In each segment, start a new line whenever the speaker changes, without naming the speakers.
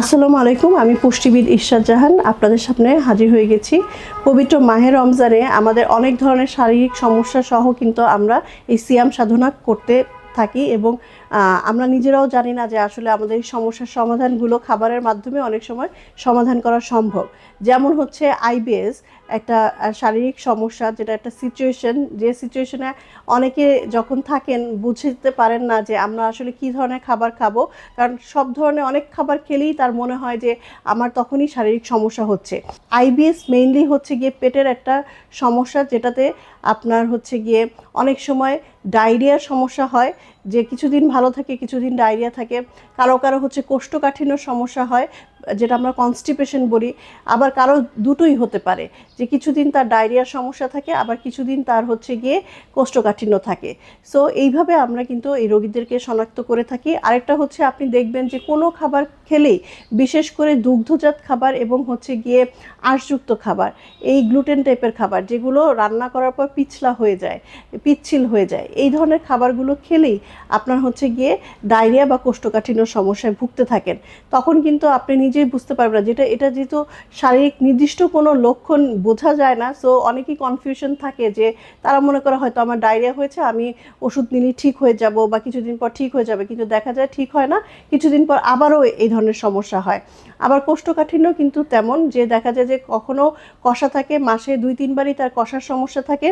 আসসালামু আলাইকুম, আমি পুষ্টিবিদ ঈশ্বর জাহান, আপনাদের সামনে হাজির হয়ে গেছি। পবিত্র মাহের রমজানে আমাদের অনেক ধরনের শারীরিক সমস্যা সহ কিন্তু আমরা এই সিয়াম সাধনা করতে থাকি এবং আমরা নিজেরাও জানি না যে আসলে আমাদের এই সমস্যার সমাধানগুলো খাবারের মাধ্যমে অনেক সময় সমাধান করা সম্ভব। যেমন হচ্ছে আইবিএস একটা শারীরিক সমস্যা, যেটা একটা সিচুয়েশন যে সিচুয়েশনে অনেকে যখন থাকেন, বুঝতে পারেন না যে আমরা আসলে কি ধরনের খাবার খাব। কারণ সব ধরনের অনেক খাবার খেলেই তার মনে হয় যে আমার তখনই শারীরিক সমস্যা হচ্ছে। আইবিএস মেইনলি হচ্ছে গিয়ে পেটের একটা সমস্যা, যেটাতে আপনার হচ্ছে গিয়ে অনেক সময় ডায়রিয়ার সমস্যা হয়। যে কিছুদিন ভালো থাকে কিছুদিন ডায়রিয়া থাকে কারও কারও হচ্ছে কোষ্ঠকাঠিন্য সমস্যা হয় যেটা আমরা কনস্টিপেশন বলি, আবার কারও দুটোই হতে পারে। যে কিছুদিন তার ডায়রিয়ার সমস্যা থাকে, আবার কিছুদিন তার হচ্ছে গিয়ে কোষ্ঠকাঠিন্য থাকে। সো এইভাবে আমরা কিন্তু এই রোগীদেরকে শনাক্ত করে থাকি। আরেকটা হচ্ছে আপনি দেখবেন যে কোনো খাবার খেলেই, বিশেষ করে দুগ্ধজাত খাবার এবং হচ্ছে গিয়ে আঁশযুক্ত খাবার, এই গ্লুটেন টাইপের খাবার, যেগুলো রান্না করার পর পিছলা হয়ে যায়, পিচ্ছিল হয়ে যায়, এই ধরনের খাবারগুলো খেলেই আপনার হচ্ছে গিয়ে ডায়রিয়া বা কোষ্ঠকাঠিন্য সমস্যায় ভুগতে থাকেন। তখন কিন্তু আপনি নিজেই বুঝতে পারবে না। যেটা, এটা যেহেতু শারীরিক নির্দিষ্ট কোনো লক্ষণ বোঝা যায় না সো অনেকেই কনফিউশন থাকে যে তারা মনে করে হয়তো আমার ডায়রিয়া হয়েছে, আমি ওষুধ নিলেই ঠিক হয়ে যাব বা কিছুদিন পর ঠিক হয়ে যাবে, কিন্তু দেখা যায় ঠিক হয় না, কিছুদিন পর আবারও এই ধরনের সমস্যা হয়। আবার কোষ্ঠকাঠিন্য কিন্তু তেমন যে দেখা যায় যে কখনো কষা থাকে, মাসে দুই তিনবারই তার কষার সমস্যা থাকে,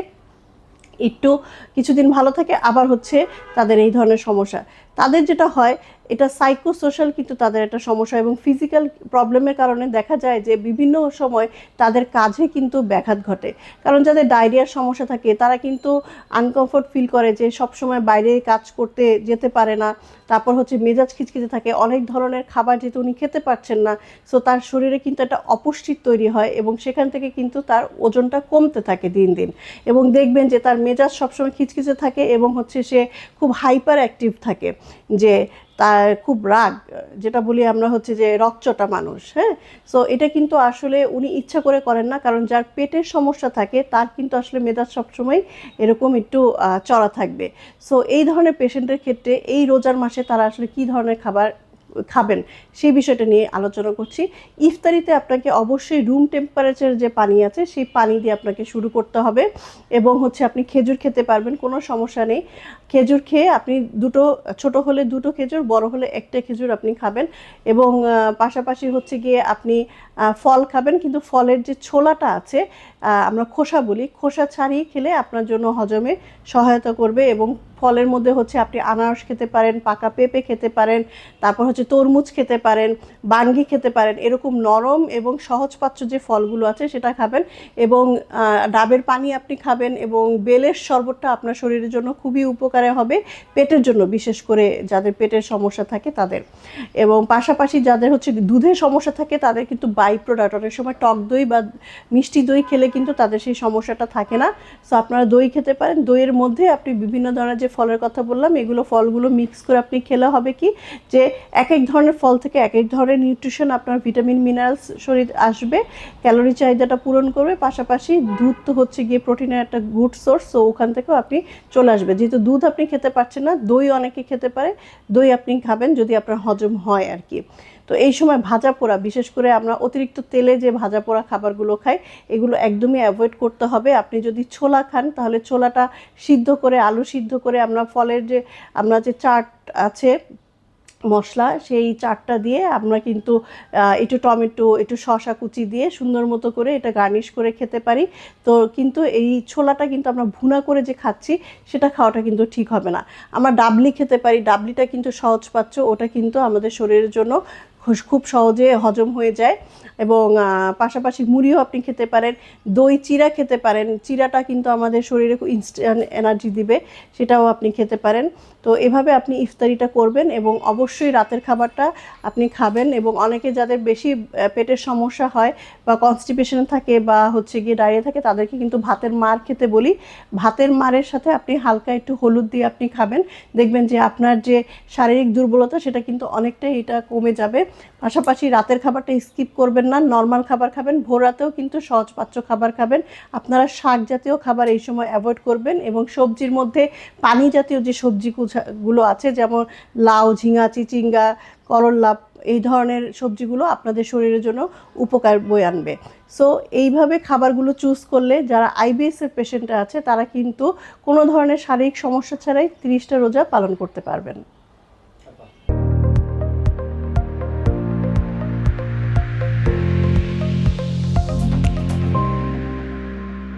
একটু কিছুদিন ভালো থাকে, আবার হচ্ছে তাদের এই ধরনের সমস্যা। তাদের যেটা হয়, এটা সাইকোসোশ্যাল কিন্তু তাদের একটা সমস্যা এবং ফিজিক্যাল প্রবলেমের কারণে দেখা যায় যে বিভিন্ন সময় তাদের কাজে কিন্তু ব্যাঘাত ঘটে। কারণ যাদের ডায়রিয়ার সমস্যা থাকে, তারা কিন্তু আনকমফোর্ট ফিল করে যে সব সময় বাইরে কাজ করতে যেতে পারে না। তারপর হচ্ছে মেজাজ খিচখিচে থাকে, অনেক ধরনের খাবার যেহেতু উনি খেতে পারছেন না সো তার শরীরে কিন্তু একটা অপুষ্টির তৈরি হয় এবং সেখান থেকে কিন্তু তার ওজনটা কমতে থাকে দিন দিন। এবং দেখবেন যে তার মেজাজ সবসময় খিচখিচে থাকে এবং হচ্ছে সে খুব হাইপার অ্যাক্টিভ থাকে। যে তার খুব রাগ, যেটা বলি আমরা হচ্ছে যে রকচটা মানুষ হ্যাঁ? সো এটা কিন্তু আসলে উনি ইচ্ছা করে করেন না, কারণ যার পেটের সমস্যা থাকে, তার কিন্তু আসলে মেজাজ সবসময় এরকম একটু চড়া থাকবে। সো এই ধরনের পেশেন্টের ক্ষেত্রে এই রোজার মাসে তারা আসলে কী ধরনের খাবার খাবেন সেই বিষয়টা নিয়ে আলোচনা করছি। ইফতারিতে আপনাকে অবশ্যই রুম টেম্পারেচার যে পানি আছে, সেই পানি দিয়ে আপনাকে শুরু করতে হবে এবং হচ্ছে আপনি খেজুর খেতে পারবেন, কোনো সমস্যা নেই। খেজুর খেয়ে আপনি দুটো, ছোট হলে দুটো খেজুর, বড় হলে একটা খেজুর আপনি খাবেন এবং পাশাপাশি হচ্ছে গিয়ে আপনি ফল খাবেন, কিন্তু ফলের যে ছোলাটা আছে আমরা খোসা বলি, খোসা ছাড়িয়ে খেলে আপনার জন্য হজমে সহায়তা করবে এবং ফলের মধ্যে হচ্ছে আপনি আনারস খেতে পারেন, পাকা পেঁপে খেতে পারেন, তারপর হচ্ছে তরমুজ খেতে পারেন, বাঙ্গি খেতে পারেন, এরকম নরম এবং সহজপাচ্য যে ফলগুলো আছে সেটা খাবেন এবং ডাবের পানি আপনি খাবেন এবং বেলের শরবতটা আপনার শরীরের জন্য খুবই উপকারে হবে, পেটের জন্য বিশেষ করে যাদের পেটের সমস্যা থাকে তাদের। এবং পাশাপাশি যাদের হচ্ছে দুধের সমস্যা থাকে তাদের কিন্তু বাই প্রোডাক্ট অনেক সময় টক দই বা মিষ্টি দই খেলে কিন্তু তাদের সেই সমস্যাটা থাকে না। সো আপনারা দই খেতে পারেন, দইয়ের মধ্যে আপনি বিভিন্ন ধরনের যে ফলের কথা বললাম, এগুলো ফলগুলো মিক্স করে আপনি খেলে হবে কি? যে এক এক ধরনের ফল থেকে এক এক ধরনের নিউট্রিশন আপনার ভিটামিন মিনারেলস শরীর আসবে ক্যালোরি চাহিদাটা পূরণ করবে, পাশাপাশি দুধ তো হচ্ছে গিয়ে প্রোটিনের একটা গুড সোর্স তো ওখান থেকেও আপনি চলে আসবে। যেহেতু দুধ আপনি খেতে পারছেন না, দই অনেকে খেতে পারে, দই আপনি খাবেন যদি আপনার হজম হয় আর কি। তো এই সময় ভাজা পোড়া, বিশেষ করে আমরা অতিরিক্ত তেলে যে ভাজা পোড়া খাবারগুলো খাই, এগুলো একদমই অ্যাভয়েড করতে হবে। আপনি যদি ছোলা খান, তাহলে ছোলাটা সিদ্ধ করে, আলু সিদ্ধ করে আমরা ফলের যে, আমরা যে চাট আছে, মশলা, সেই চাটটা দিয়ে আমরা কিন্তু একটু টমেটো, একটু শসা কুচি দিয়ে সুন্দর মতো করে এটা গার্নিশ করে খেতে পারি। তো কিন্তু এই ছোলাটা কিন্তু আমরা ভুনা করে যে খাচ্ছি, সেটা খাওয়াটা কিন্তু ঠিক হবে না। আমরা ডাবলি খেতে পারি, ডাবলিটা কিন্তু সহজ পাচ্ছ, ওটা কিন্তু আমাদের শরীরের জন্য খুব সহজে হজম হয়ে যায় এবং পাশাপাশি মুড়িও আপনি খেতে পারেন, দই চিরা খেতে পারেন, চিরাটা কিন্তু আমাদের শরীরে খুব ইনস্ট্যান্ট এনার্জি দিবে, সেটাও আপনি খেতে পারেন। তো এভাবে আপনি ইফতারিটা করবেন এবং অবশ্যই রাতের খাবারটা আপনি খাবেন এবং অনেকে যাদের বেশি পেটের সমস্যা হয় বা কনস্টিপেশন থাকে বা হচ্ছে গিয়ে ডায়রিয়া থাকে, তাদেরকে কিন্তু ভাতের মার খেতে বলি। ভাতের মারের সাথে আপনি হালকা একটু হলুদ দিয়ে আপনি খাবেন। দেখবেন যে আপনার যে শারীরিক দুর্বলতা, সেটা কিন্তু অনেকটাই এটা কমে যাবে। পাশাপাশি রাতের খাবারটা স্কিপ করবেন না, নর্মাল খাবার খাবেন, ভোর রাতেও কিন্তু সহজপাচ্য খাবার খাবেন। আপনারা শাক জাতীয় খাবার এই সময় অ্যাভয়েড করবেন এবং সবজির মধ্যে পানি জাতীয় যে সবজি গুলো আছে, যেমন লাউ, ঝিঙা, চিচিঙ্গা করল্লা এই ধরনের সবজিগুলো আপনাদের শরীরের জন্য উপকার বয়ে আনবে। সো এইভাবে খাবারগুলো চুজ করলে যারা আইবিএস এর পেশেন্ট আছে, তারা কিন্তু কোনো ধরনের শারীরিক সমস্যা ছাড়াই তিরিশটা রোজা পালন করতে পারবেন।